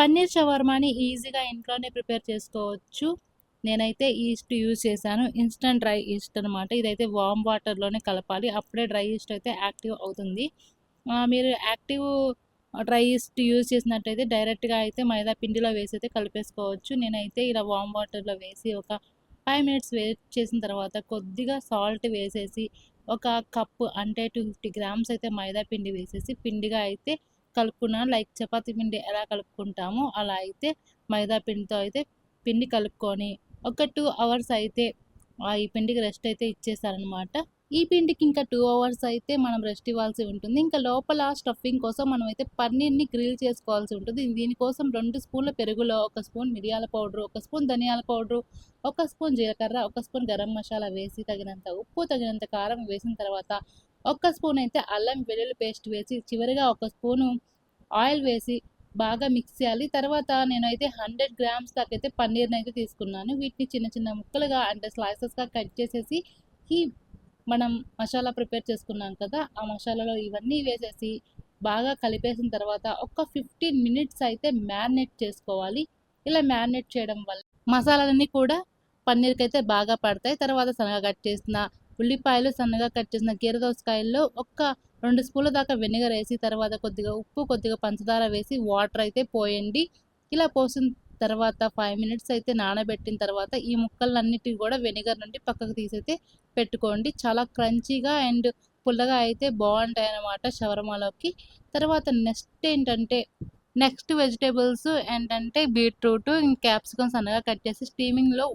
పన్నీర్ షవర్మాని ఈజీగా ఇంట్లోనే ప్రిపేర్ చేసుకోవచ్చు. నేనైతే ఈస్ట్ యూజ్ చేశాను. ఇన్స్టంట్ డ్రై ఈస్ట్ అనమాట ఇదైతే వామ్ వాటర్లోనే కలపాలి. అప్పుడే డ్రై ఈస్ట్ అయితే యాక్టివ్ అవుతుంది. మీరు యాక్టివ్ డ్రై ఈస్ట్ యూజ్ చేసినట్టయితే డైరెక్ట్గా అయితే మైదా పిండిలో వేసి అయితే కలిపేసుకోవచ్చు. నేనైతే ఇలా వామ్ వాటర్లో వేసి ఒక ఫైవ్ మినిట్స్ వెయిట్ చేసిన తర్వాత కొద్దిగా సాల్ట్ వేసేసి ఒక కప్పు అంటే టూ ఫిఫ్టీ గ్రామ్స్ అయితే మైదా పిండి వేసేసి పిండిగా అయితే కలుపుకున్నాను లైక్ చపాతీ పిండి ఎలా కలుపుకుంటామో అలా అయితే మైదా పిండితో అయితే పిండి కలుపుకొని ఒక టూ అవర్స్ అయితే ఆ ఈ పిండికి రెస్ట్ అయితే ఇచ్చేసారనమాట ఈ పిండికి ఇంకా టూ అవర్స్ అయితే మనం రెస్ట్ ఇవ్వాల్సి ఉంటుంది. ఇంకా లోపల స్టఫింగ్ కోసం మనం అయితే పన్నీర్ని గ్రిల్ చేసుకోవాల్సి ఉంటుంది. దీనికోసం రెండు స్పూన్ల పెరుగులో ఒక స్పూన్ మిరియాల పౌడర్ ఒక స్పూన్ ధనియాల పౌడర్ ఒక స్పూన్ జీలకర్ర ఒక స్పూన్ గరం మసాలా వేసి తగినంత ఉప్పు తగినంత కారం వేసిన తర్వాత ఒక్క స్పూన్ అయితే అల్లం వెల్లుల్లి పేస్ట్ వేసి చివరిగా ఒక స్పూను ఆయిల్ వేసి బాగా మిక్స్ చేయాలి. తర్వాత నేనైతే హండ్రెడ్ గ్రామ్స్ దాకా అయితే పన్నీర్ని అయితే తీసుకున్నాను. వీటిని చిన్న చిన్న ముక్కలుగా అంటే స్లైసెస్గా కట్ చేసేసి ఈ మనం మసాలా ప్రిపేర్ చేసుకున్నాం కదా ఆ మసాలాలో ఇవన్నీ వేసేసి బాగా కలిపేసిన తర్వాత ఒక ఫిఫ్టీన్ మినిట్స్ అయితే మ్యారినేట్ చేసుకోవాలి. ఇలా మ్యారినేట్ చేయడం వల్ల మసాలాలన్నీ కూడా పన్నీర్కి అయితే బాగా పడతాయి. తర్వాత సన్నగా కట్ చేసిన ఉల్లిపాయలు సన్నగా కట్ చేసిన కీరదోసకాయల్లో ఒక్క రెండు స్పూన్ల దాకా వెనిగర్ వేసి తర్వాత కొద్దిగా ఉప్పు కొద్దిగా పంచదార వేసి వాటర్ అయితే పోయండి. ఇలా పోసిన తర్వాత ఫైవ్ మినిట్స్ అయితే నానబెట్టిన తర్వాత ఈ ముక్కలన్నిటిని కూడా వెనిగర్ నుండి పక్కకు తీసైతే పెట్టుకోండి. చాలా క్రంచీగా అండ్ పుల్లగా అయితే బాగుంటాయి అన్నమాట షవర్మాలోకి. తర్వాత నెక్స్ట్ ఏంటంటే నెక్స్ట్ వెజిటేబుల్స్ ఏంటంటే బీట్రూట్ క్యాప్సికమ్ సన్నగా కట్ చేసి స్టీమింగ్లో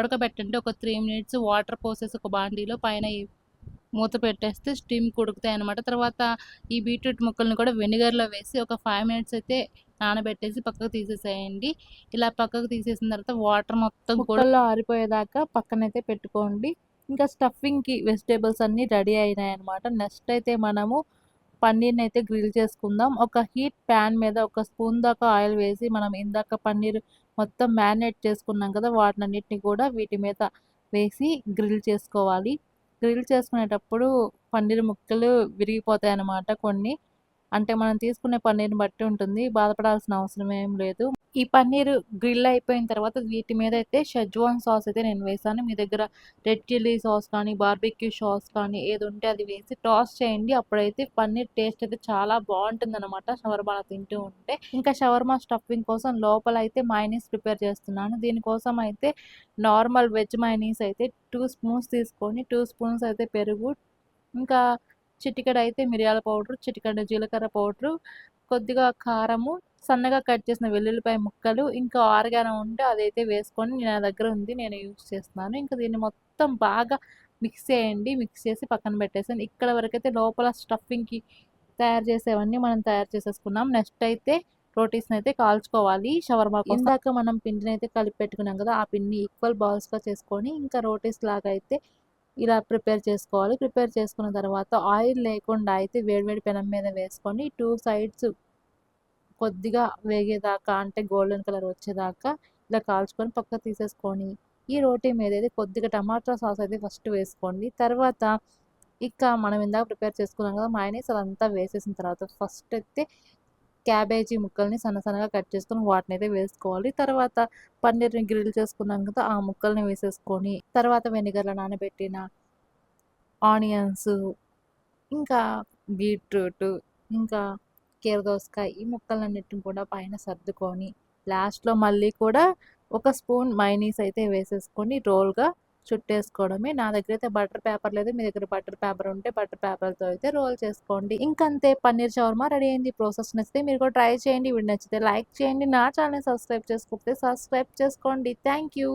ఉడకబెట్టండి. ఒక త్రీ మినిట్స్ వాటర్ పోసేసి ఒక బాండీలో పైన మూత పెట్టేస్తే స్టీమ్ కుడుకుతాయి అనమాట తర్వాత ఈ బీట్రూట్ ముక్కల్ని కూడా వెనిగర్లో వేసి ఒక ఫైవ్ మినిట్స్ అయితే నానబెట్టేసి పక్కకు తీసేసేయండి. ఇలా పక్కకు తీసేసిన తర్వాత వాటర్ మొత్తం కూడా ఆరిపోయేదాకా పక్కనైతే పెట్టుకోండి. ఇంకా స్టఫింగ్కి వెజిటేబుల్స్ అన్నీ రెడీ అయినాయి అనమాట నెక్స్ట్ అయితే మనము పన్నీర్ని అయితే గ్రిల్ చేసుకుందాం. ఒక హీట్ ప్యాన్ మీద ఒక స్పూన్ దాకా ఆయిల్ వేసి మనం ఇందాక పన్నీర్ మొత్తం మ్యారినేట్ చేసుకున్నాం కదా వాటినన్నిటిని కూడా వీటి మీద వేసి గ్రిల్ చేసుకోవాలి. గ్రిల్ చేసుకునేటప్పుడు పన్నీర్ ముక్కలు విరిగిపోతాయి అన్నమాట కొన్ని. అంటే మనం తీసుకునే పన్నీర్ని బట్టి ఉంటుంది. బాధపడాల్సిన అవసరం ఏం లేదు. ఈ పన్నీర్ గ్రిల్ అయిపోయిన తర్వాత వీటి మీద అయితే షెజ్వాన్ సాస్ అయితే నేను వేసాను. మీ దగ్గర రెడ్ చిల్లీ సాస్ కానీ బార్బిక్యూ సాస్ కానీ ఏది ఉంటే అది వేసి టాస్ చేయండి. అప్పుడైతే పన్నీర్ టేస్ట్ అయితే చాలా బాగుంటుంది అనమాట షవర్మా తింటూ ఉంటే. ఇంకా షవర్మా స్టఫింగ్ కోసం లోపల అయితే మైనీస్ ప్రిపేర్ చేస్తున్నాను. దీనికోసం అయితే నార్మల్ వెజ్ మైనీస్ అయితే టూ స్పూన్స్ తీసుకొని టూ స్పూన్స్ అయితే పెరుగు ఇంకా చిటికెడు అయితే మిరియాల పౌడర్ చిటికెడు జీలకర్ర పౌడరు కొద్దిగా కారము సన్నగా కట్ చేసిన వెల్లుల్లిపాయ ముక్కలు ఇంకా ఆరగాన ఉంటే అదైతే వేసుకొని నా దగ్గర ఉంది నేను యూజ్ చేస్తున్నాను. ఇంకా దీన్ని మొత్తం బాగా మిక్స్ చేయండి మిక్స్ చేసి పక్కన పెట్టేసాను ఇక్కడ వరకైతే లోపల స్టఫింగ్కి తయారు చేసేవన్నీ మనం తయారు చేసేసుకున్నాం. నెక్స్ట్ అయితే రోటీస్ని అయితే కాల్చుకోవాలి షవర్మా ఇందాక మనం పిండిని అయితే కలిపి పెట్టుకున్నాం కదా ఆ పిండిని ఈక్వల్ బాల్స్గా చేసుకొని ఇంకా రోటీస్ లాగా అయితే ఇలా ప్రిపేర్ చేసుకోవాలి. ప్రిపేర్ చేసుకున్న తర్వాత ఆయిల్ లేకుండా అయితే వేడివేడి పెనం మీద వేసుకొని టూ సైడ్స్ కొద్దిగా వేగేదాకా అంటే గోల్డెన్ కలర్ వచ్చేదాకా ఇలా కాల్చుకొని పక్క తీసేసుకొని ఈ రోటీ మీద అయితే కొద్దిగా టమాటా సాస్ అయితే ఫస్ట్ వేసుకోండి. తర్వాత ఇక మనం ఇందాక ప్రిపేర్ చేసుకున్నాం కదా మైనీస్ అదంతా వేసేసిన తర్వాత ఫస్ట్ అయితే క్యాబేజీ ముక్కల్ని సన్న సన్నగా కట్ చేసుకొని వాటిని అయితే వేసుకోవాలి. తర్వాత పన్నీర్ని గ్రిల్ చేసుకున్నాం కదా ఆ ముక్కల్ని వేసేసుకొని తర్వాత వెనిగర్లో నానబెట్టిన ఆనియన్స్ ఇంకా బీట్రూట్ ఇంకా కీరదోసకాయ ఈ ముక్కలన్నిటిని కూడా పైన సర్దుకొని లాస్ట్లో మళ్ళీ కూడా ఒక స్పూన్ మైనీస్ అయితే వేసేసుకొని రోల్గా చుట్టేసుకోవడమే. నా దగ్గర అయితే బటర్ పేపర్ లేదు. మీ దగ్గర బటర్ పేపర్ ఉంటే బటర్ పేపర్తో అయితే రోల్ చేసుకోండి. ఇంకంతే. పన్నీర్ షవర్మా రెడీ అయింది. ప్రాసెస్ నచ్చితే మీరు కూడా ట్రై చేయండి. వీడియో నచ్చితే లైక్ చేయండి. నా ఛానల్ సబ్స్క్రైబ్ చేసుకోకపోతే సబ్స్క్రైబ్ చేసుకోండి. Thank you.